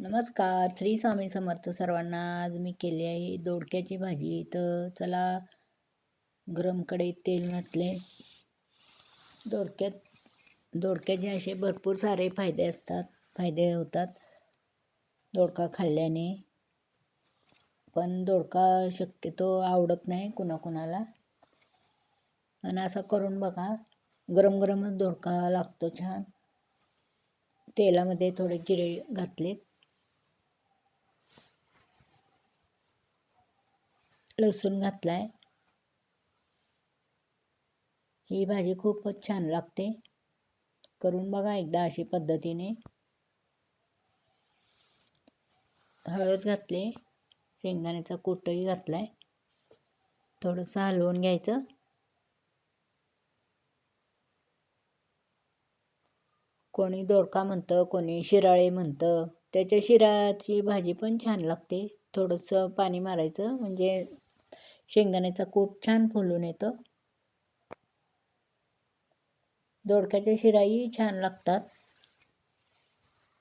नमस्कार. श्री स्वामी समर्थ सर्वांना. आज मी केली आहे दोडक्याची भाजी. तर चला गरम कढईत तेल घातले. दोडक्यात दोडक्याचे असे भरपूर सारे फायदे असतात. फायदे होतात. दोडका खाल्ल्याने. पण दोडका शक्यतो आवडत नाही कुणाकुणाला. आणि असं करून बघा गरम गरमच दोडका लागतो छान. तेलामध्ये थोडे जिरे घातलेत. लसूण घातलाय. ही भाजी खूपच छान लागते. करून बघा एकदा अशी पद्धतीने. हळद घातली शेंगदाण्याचा कोटही घातलाय. थोडंसं हलवून घ्यायचं. कोणी दोडका म्हणतं कोणी शिराळे म्हणतं. त्याच्या शिराची भाजी पण छान लागते. थोडंसं पाणी मारायचं म्हणजे शेंगदाण्याचा कूट छान फुलून येतो. दोडक्याच्या शिराही छान लागतात.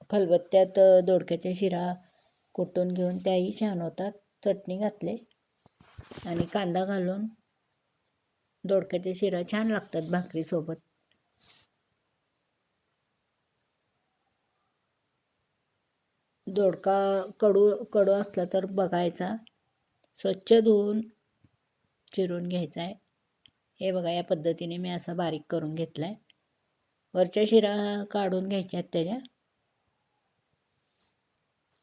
खलबत्त्यात दोडक्याच्या शिरा कुटून घेऊन त्याही छान होतात. चटणी घातले आणि कांदा घालून दोडक्याच्या शिरा छान लागतात भाकरीसोबत. दोडका कडू कडू असला तर बघायचा. स्वच्छ धुवून चिरून घ्यायचा आहे हे बघा या पद्धतीने मी असा बारीक करून घेतला आहे वरच्या शिरा काढून घ्यायच्या आहेत त्याच्या.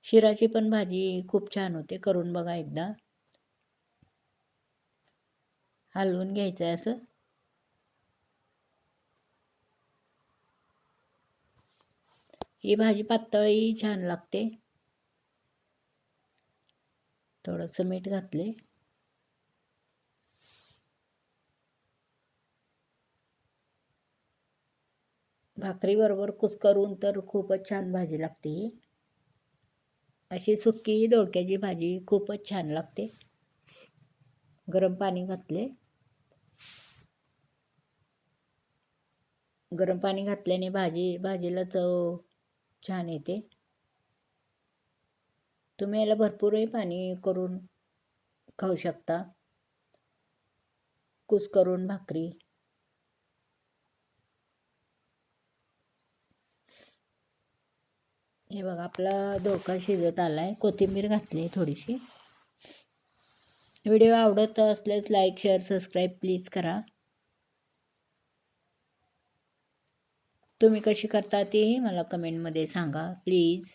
शिराची पण भाजी खूप छान होते करून बघा एकदा. हलवून घ्यायचं आहे असं. ही भाजी पातळी छान लागते. थोडंसं मीठ घातले भाकरीबरोबर कुस्करून तर खूपच छान भाजी लागते ही. अशी सुकी दोडक्याची भाजी खूपच छान लागते. गरम पाणी घातले. गरम पाणी घातल्याने भाजी भाजीला चव छान येते. तुम्ही याला भरपूरही पाणी करून खाऊ शकता. कुस करून भाकरी. हे बघा आपला दोडका शिजत आला आहे कोथिंबीर घातली थोडीशी. व्हिडिओ आवडत असल्यास लाईक शेअर सबस्क्राईब प्लीज करा. तुम्ही कशी करता तेही मला कमेंटमध्ये सांगा प्लीज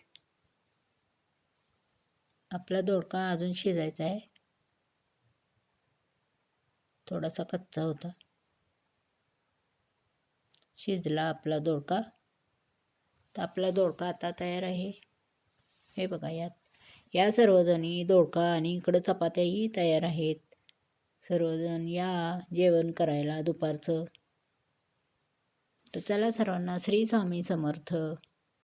आपला दोडका अजून शिजायचा आहे. थोडासा कच्चा होता. शिजला आपला दोडका तर आपला दोडका आता तयार आहे. हे बघा यात. या सर्वजणी दोडका आणि इकडं चपात्याही तयार आहेत. सर्वजण या जेवण करायला दुपारचं. तर चला सर्वांना श्री स्वामी समर्थ.